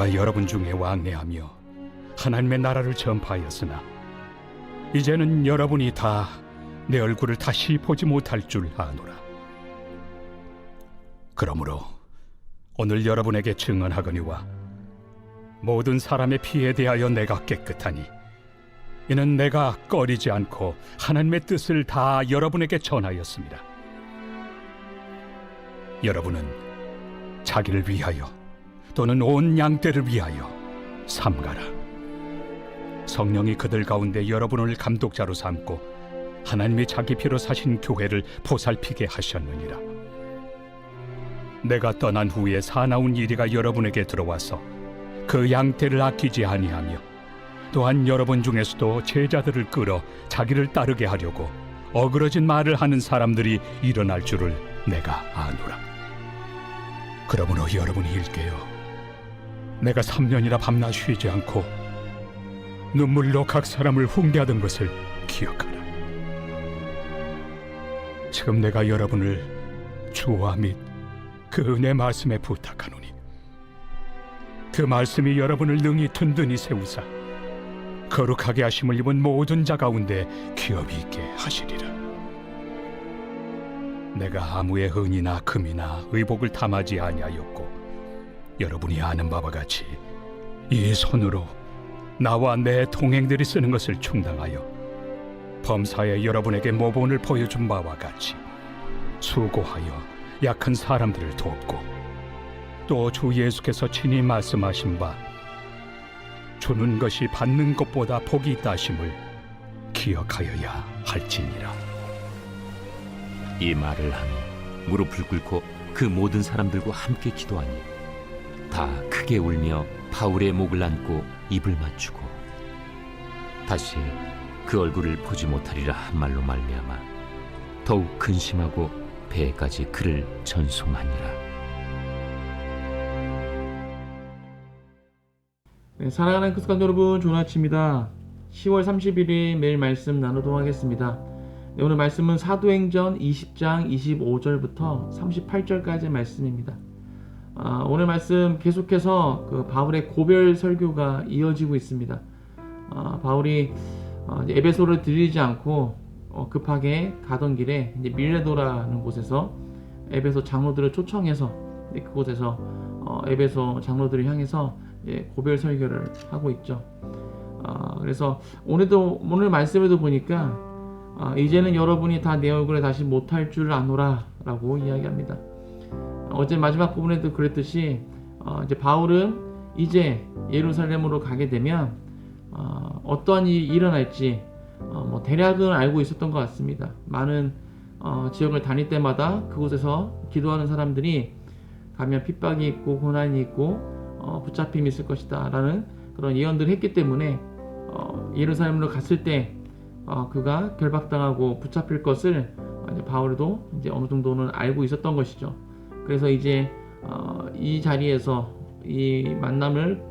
내가 여러분 중에 왕래하며 하나님의 나라를 전파하였으나 이제는 여러분이 다 내 얼굴을 다시 보지 못할 줄 아노라. 그러므로 오늘 여러분에게 증언하거니와 모든 사람의 피에 대하여 내가 깨끗하니 이는 내가 꺼리지 않고 하나님의 뜻을 다 여러분에게 전하였습니다. 여러분은 자기를 위하여 또는 온 양떼를 위하여 삼가라. 성령이 그들 가운데 여러분을 감독자로 삼고 하나님이 자기 피로 사신 교회를 보살피게 하셨느니라. 내가 떠난 후에 사나운 이리가 여러분에게 들어와서 그 양떼를 아끼지 아니하며 또한 여러분 중에서도 제자들을 끌어 자기를 따르게 하려고 어그러진 말을 하는 사람들이 일어날 줄을 내가 아노라. 그러므로 여러분이 일깨어 내가 3년이나 밤낮 쉬지 않고 눈물로 각 사람을 훈계하던 것을 기억하라. 지금 내가 여러분을 주와 및 그 은혜 말씀에 부탁하노니 그 말씀이 여러분을 능히 든든히 세우사 거룩하게 하심을 입은 모든 자 가운데 기업이 있게 하시리라. 내가 아무의 은이나 금이나 의복을 탐하지 아니하였고 여러분이 아는 바와 같이 이 손으로 나와 내 동행들이 쓰는 것을 충당하여 범사에 여러분에게 모본을 보여준 바와 같이 수고하여 약한 사람들을 돕고 또 주 예수께서 친히 말씀하신 바 주는 것이 받는 것보다 복이 있다 하심을 기억하여야 할지니라. 이 말을 하며 무릎을 꿇고 그 모든 사람들과 함께 기도하니 다 크게 울며 바울의 목을 안고 입을 맞추고 다시 그 얼굴을 보지 못하리라 한 말로 말미암아 더욱 근심하고 배까지 그를 전송하니라 네, 사랑하는 크스칸 여러분 아침입니다. 10월 31일 매일 말씀 나누도록 하겠습니다. 네, 오늘 말씀은 사도행전 20장 25절부터 38절까지의 말씀입니다. 아, 오늘 말씀 계속해서 그 바울의 고별 설교가 이어지고 있습니다. 아, 바울이 어, 에베소를 들리지 않고 어, 급하게 가던 길에 이제 밀레도라는 곳에서 에베소 장로들을 초청해서 그곳에서 어, 에베소 장로들을 향해서 예, 고별 설교를 하고 있죠. 아, 그래서 오늘도 오늘 말씀에도 보니까 아, 이제는 여러분이 다 내 얼굴에 다시 못할 줄 아노라라고 이야기합니다. 어제 마지막 부분에도 그랬듯이 어, 이제 바울은 이제 예루살렘으로 가게 되면 어, 어떠한 일이 일어날지 어, 뭐 대략은 알고 있었던 것 같습니다. 많은 어, 지역을 다닐 때마다 그곳에서 기도하는 사람들이 가면 핍박이 있고 고난이 있고 어, 붙잡힘이 있을 것이다라는 그런 예언들을 했기 때문에 어, 예루살렘으로 갔을 때 어, 그가 결박당하고 붙잡힐 것을 바울도 이제 어느 정도는 알고 있었던 것이죠. 그래서 이제 어, 이 자리에서 이 만남을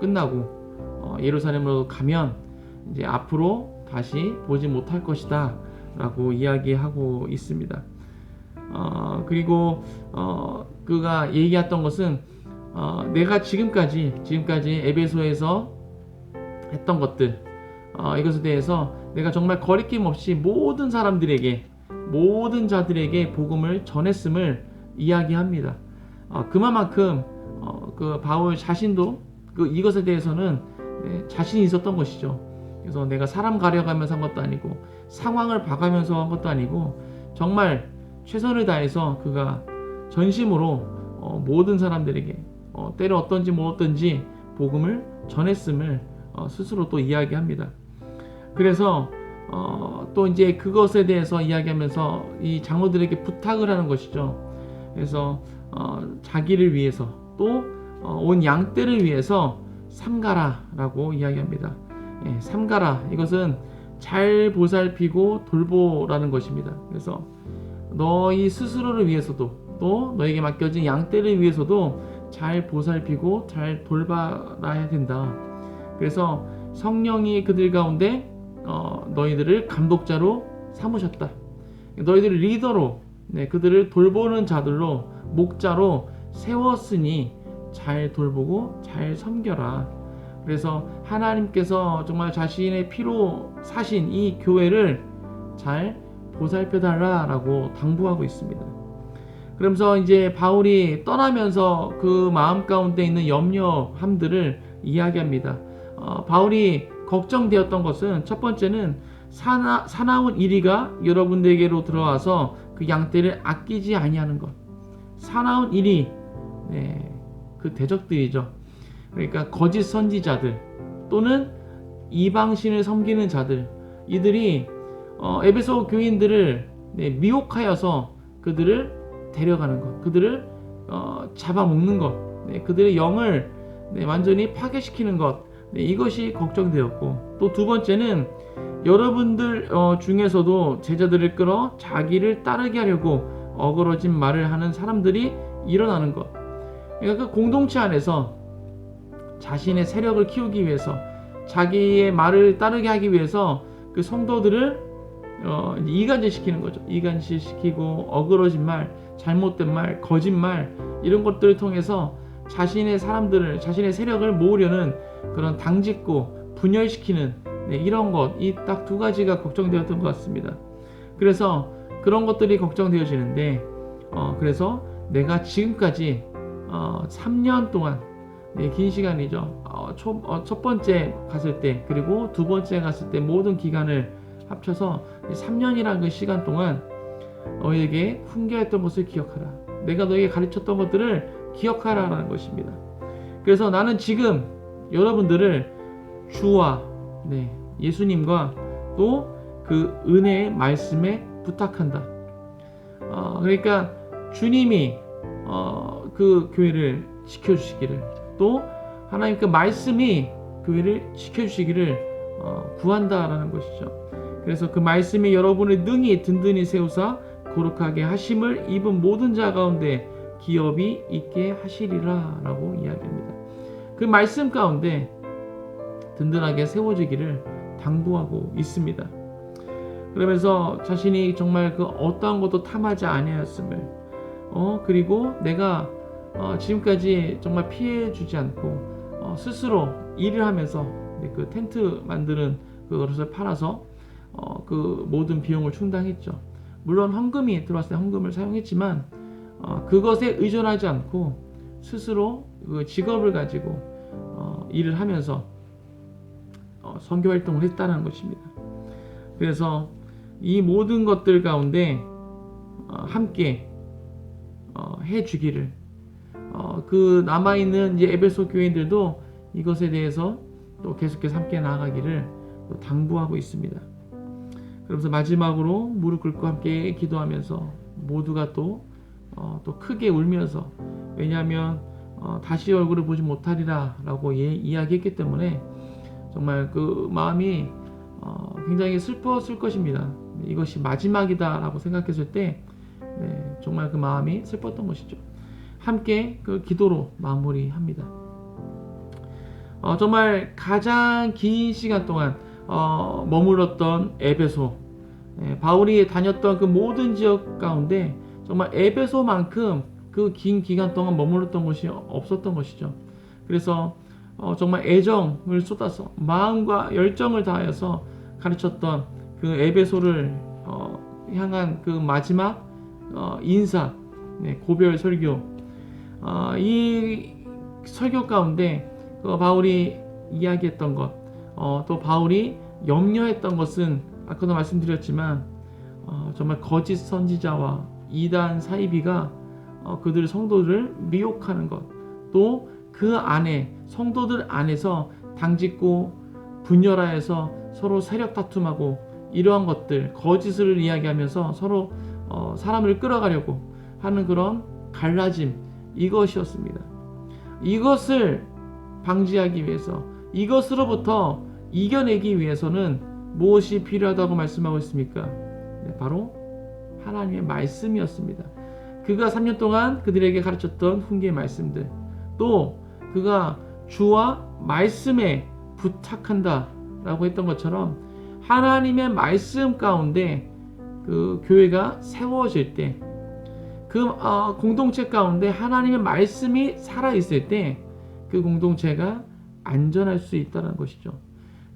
끝나고 어, 예루살렘으로 가면 이제 앞으로 다시 보지 못할 것이다 라고 이야기하고 있습니다. 어, 그리고 어, 그가 얘기했던 것은 어, 내가 지금까지 지금까지 에베소에서 했던 것들 어, 이것에 대해서 내가 정말 거리낌 없이 모든 사람들에게 모든 자들에게 복음을 전했음을 이야기합니다. 어, 그만큼 어, 그 바울 자신도 그 이것에 대해서는 네, 자신이 있었던 것이죠. 그래서 내가 사람 가려가면서 한 것도 아니고 상황을 봐가면서 한 것도 아니고 정말 최선을 다해서 그가 전심으로 어, 모든 사람들에게 어, 때려 어떤지 뭐 어떤지 복음을 전했음을 어, 스스로 또 이야기합니다. 그래서 어, 또 이제 그것에 대해서 이야기하면서 이 장로들에게 부탁을 하는 것이죠. 그래서 어, 자기를 위해서 또온 양떼를 위해서 삼가라라고 이야기합니다. 예, 삼가라 이것은 잘 보살피고 돌보라는 것입니다. 그래서 너희 스스로를 위해서도 또 너에게 맡겨진 양떼를 위해서도 잘 보살피고 잘 돌봐야 된다. 그래서 성령이 그들 가운데 어, 너희들을 감독자로 삼으셨다. 너희들을 리더로 네, 그들을 돌보는 자들로 목자로 세웠으니 잘 돌보고 잘 섬겨라. 그래서 하나님께서 정말 자신의 피로 사신 이 교회를 잘 보살펴 달라라고 당부하고 있습니다. 그러면서 이제 바울이 떠나면서 그 마음 가운데 있는 염려함들을 이야기합니다. 어, 바울이 걱정되었던 것은 첫 번째는 사나, 사나운 이리가 여러분들에게로 들어와서 그 양떼를 아끼지 아니하는 것. 사나운 이리, 네, 그 대적들이죠. 그러니까 거짓 선지자들 또는 이방신을 섬기는 자들 이들이 어, 에베소 교인들을 네, 미혹하여서 그들을 데려가는 것, 그들을 어, 잡아먹는 것, 네, 그들의 영을 네, 완전히 파괴시키는 것, 네, 이것이 걱정되었고 또 두 번째는 여러분들 어, 중에서도 제자들을 끌어 자기를 따르게 하려고 어그러진 말을 하는 사람들이 일어나는 것. 그러니까 그 공동체 안에서 자신의 세력을 키우기 위해서 자기의 말을 따르게 하기 위해서 그 성도들을 어, 이간질시키는 거죠. 이간질시키고 어그러진 말, 잘못된 말, 거짓말 이런 것들을 통해서 자신의 사람들을 자신의 세력을 모으려는 그런 당짓고 분열시키는 네, 이런 것 이 딱 두 가지가 걱정되었던 것 같습니다. 그래서 그런 것들이 걱정되어지는데 어, 그래서 내가 지금까지 어, 3년 동안 네, 긴 시간이죠. 어, 초, 어, 첫 번째 갔을 때 그리고 두 번째 갔을 때 모든 기간을 합쳐서 3년이라는 그 시간 동안 너에게 훈계했던 것을 기억하라. 내가 너에게 가르쳤던 것들을 기억하라라는 것입니다. 그래서 나는 지금 여러분들을 주와 네, 예수님과 또 그 은혜의 말씀에 부탁한다. 어, 그러니까 주님이 어, 그 교회를 지켜주시기를 또 하나님 그 말씀이 교회를 지켜주시기를 어, 구한다라는 것이죠. 그래서 그 말씀이 여러분의 능히 든든히 세우사 거룩하게 하심을 입은 모든 자 가운데 기업이 있게 하시리라라고 이야기합니다. 그 말씀 가운데 든든하게 세워지기를 당부하고 있습니다. 그러면서 자신이 정말 그 어떠한 것도 탐하지 아니하였음을 어 그리고 내가 어, 지금까지 정말 피해 주지 않고 어, 스스로 일을 하면서 네, 그 텐트 만드는 그것을 팔아서 어, 그 모든 비용을 충당했죠. 물론 헌금이 들어왔을 때 헌금을 사용했지만 어, 그것에 의존하지 않고 스스로 그 직업을 가지고 어, 일을 하면서 어, 선교 활동을 했다는 것입니다. 그래서 이 모든 것들 가운데 어, 함께 어, 해주기를 어, 그 남아 있는 에베소 교인들도 이것에 대해서 또 계속해서 함께 나아가기를 또 당부하고 있습니다. 그러면서 마지막으로 무릎 꿇고 함께 기도하면서 모두가 또, 어, 또 크게 울면서 왜냐하면 어, 다시 얼굴을 보지 못하리라라고 예, 이야기했기 때문에 정말 그 마음이 어, 굉장히 슬펐을 것입니다. 이것이 마지막이다라고 생각했을 때 네, 정말 그 마음이 슬펐던 것이죠. 함께 그 기도로 마무리합니다. 어, 정말 가장 긴 시간 동안 어, 머물렀던 에베소 예, 바울이 다녔던 그 모든 지역 가운데 정말 에베소만큼 그 긴 기간 동안 머물렀던 것이 없었던 것이죠. 그래서 어, 정말 애정을 쏟아서 마음과 열정을 다하여서 가르쳤던 그 에베소를 어, 향한 그 마지막 어, 인사 네, 고별 설교. 어, 이 설교 가운데 그 바울이 이야기했던 것, 어, 또 바울이 염려했던 것은 아까도 말씀드렸지만 어, 정말 거짓 선지자와 이단 사이비가 어, 그들 성도들을 미혹하는 것, 또 그 안에 성도들 안에서 당짓고 분열하여서 서로 세력 다툼하고 이러한 것들 거짓을 이야기하면서 서로 어, 사람을 끌어가려고 하는 그런 갈라짐 이것이었습니다. 이것을 방지하기 위해서 이것으로부터 이겨내기 위해서는 무엇이 필요하다고 말씀하고 있습니까? 네, 바로 하나님의 말씀이었습니다. 그가 3년 동안 그들에게 가르쳤던 훈계의 말씀들, 또 그가 주와 말씀에 부탁한다 라고 했던 것처럼 하나님의 말씀 가운데 그 교회가 세워질 때 그 어, 공동체 가운데 하나님의 말씀이 살아 있을 때 그 공동체가 안전할 수 있다는 것이죠.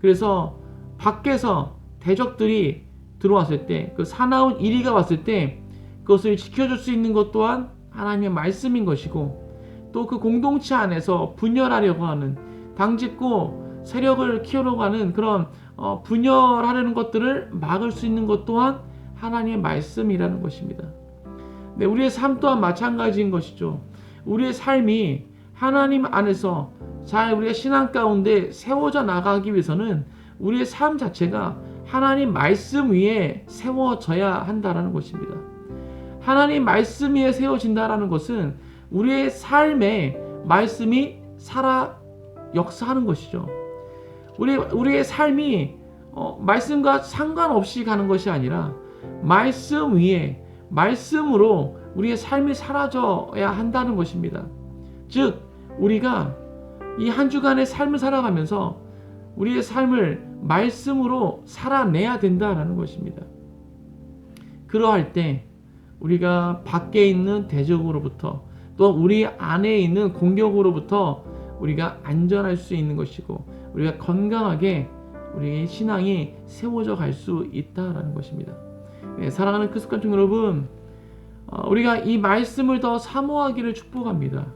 그래서 밖에서 대적들이 들어왔을 때 그 사나운 이리가 왔을 때 그것을 지켜줄 수 있는 것 또한 하나님의 말씀인 것이고 또 그 공동체 안에서 분열하려고 하는 당짓고 세력을 키우려고 하는 그런 어, 분열하려는 것들을 막을 수 있는 것 또한 하나님의 말씀이라는 것입니다. 네, 우리의 삶 또한 마찬가지인 것이죠. 우리의 삶이 하나님 안에서 잘 우리가 신앙 가운데 세워져 나가기 위해서는 우리의 삶 자체가 하나님 말씀 위에 세워져야 한다라는 것입니다. 하나님 말씀 위에 세워진다라는 것은 우리의 삶에 말씀이 살아 역사하는 것이죠. 우리 우리의 삶이 어, 말씀과 상관없이 가는 것이 아니라 말씀 위에 말씀으로 우리의 삶이 사라져야 한다는 것입니다. 즉 우리가 이 한 주간의 삶을 살아가면서 우리의 삶을 말씀으로 살아내야 된다라는 것입니다. 그러할 때 우리가 밖에 있는 대적으로부터 또 우리 안에 있는 공격으로부터 우리가 안전할 수 있는 것이고 우리가 건강하게 우리의 신앙이 세워져 갈 수 있다라는 것입니다. 네, 사랑하는 크스칸 여러분, 어, 우리가 이 말씀을 더 사모하기를 축복합니다.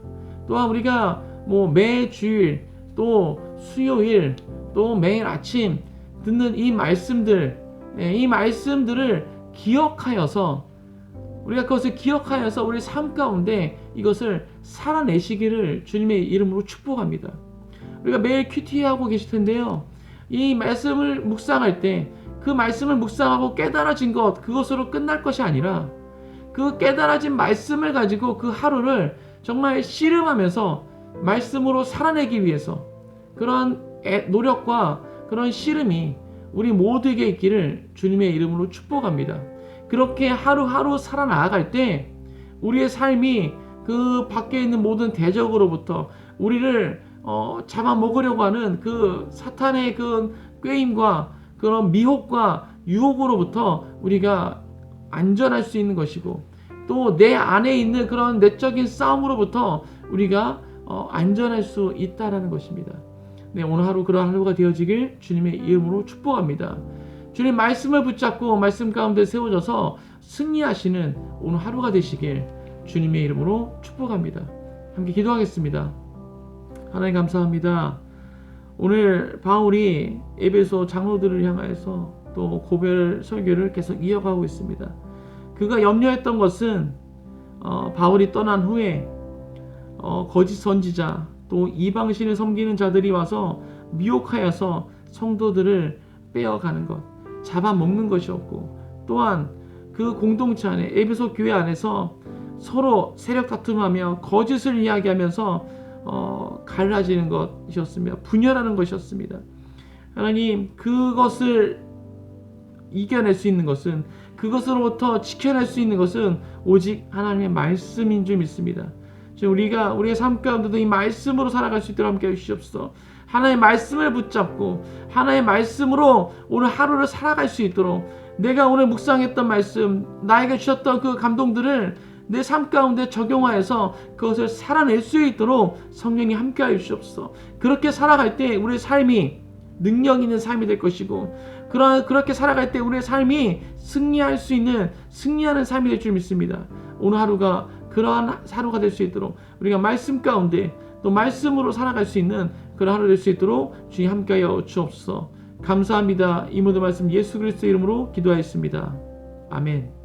또한 우리가 뭐 매 주일 또 수요일 또 매일 아침 듣는 이 말씀들 예, 이 말씀들을 기억하여서 우리가 그것을 기억하여서 우리 삶 가운데 이것을 살아내시기를 주님의 이름으로 축복합니다. 우리가 매일 큐티 하고 계실 텐데요. 이 말씀을 묵상할 때 그 말씀을 묵상하고 깨달아진 것 그것으로 끝날 것이 아니라 그 깨달아진 말씀을 가지고 그 하루를 정말 씨름하면서 말씀으로 살아내기 위해서 그런 애- 노력과 그런 씨름이 우리 모두에게 있기를 주님의 이름으로 축복합니다. 그렇게 하루하루 살아나갈 때 우리의 삶이 그 밖에 있는 모든 대적으로부터 우리를 어, 잡아먹으려고 하는 그 사탄의 그 꾀임과 그런 미혹과 유혹으로부터 우리가 안전할 수 있는 것이고 또 내 안에 있는 그런 내적인 싸움으로부터 우리가 어, 안전할 수 있다라는 것입니다. 네, 오늘 하루 그런 하루가 되어지길 주님의 이름으로 축복합니다. 주님 말씀을 붙잡고 말씀 가운데 세워져서 승리하시는 오늘 하루가 되시길 주님의 이름으로 축복합니다. 함께 기도하겠습니다. 하나님 감사합니다. 오늘 바울이 에베소 장로들을 향하여서 또 고별 설교를 계속 이어가고 있습니다. 그가 염려했던 것은 어, 바울이 떠난 후에 어, 거짓 선지자 또 이방신을 섬기는 자들이 와서 미혹하여서 성도들을 빼어가는 것, 잡아먹는 것이었고 또한 그 공동체 안에 에베소 교회 안에서 서로 세력 다툼하며 거짓을 이야기하면서 어, 갈라지는 것이었습니다. 분열하는 것이었습니다. 하나님 그것을 이겨낼 수 있는 것은 그것으로부터 지켜낼 수 있는 것은 오직 하나님의 말씀인 줄 믿습니다. 우리가 우리의 삶 가운데도 이 말씀으로 살아갈 수 있도록 함께 해주시옵소서. 하나의 말씀을 붙잡고 하나의 말씀으로 오늘 하루를 살아갈 수 있도록 내가 오늘 묵상했던 말씀 나에게 주셨던 그 감동들을 내 삶 가운데 적용하여서 그것을 살아낼 수 있도록 성령이 함께하여 주시옵소서. 그렇게 살아갈 때 우리의 삶이 능력 있는 삶이 될 것이고 그러, 그렇게 살아갈 때 우리의 삶이 승리할 수 있는 승리하는 삶이 될 줄 믿습니다. 오늘 하루가 그러한 하루가 될 수 있도록 우리가 말씀 가운데 또 말씀으로 살아갈 수 있는 그런 하루 될 수 있도록 주님 함께하여 주옵소서. 감사합니다. 이 모든 말씀 예수 그리스도 이름으로 기도하였습니다. 아멘.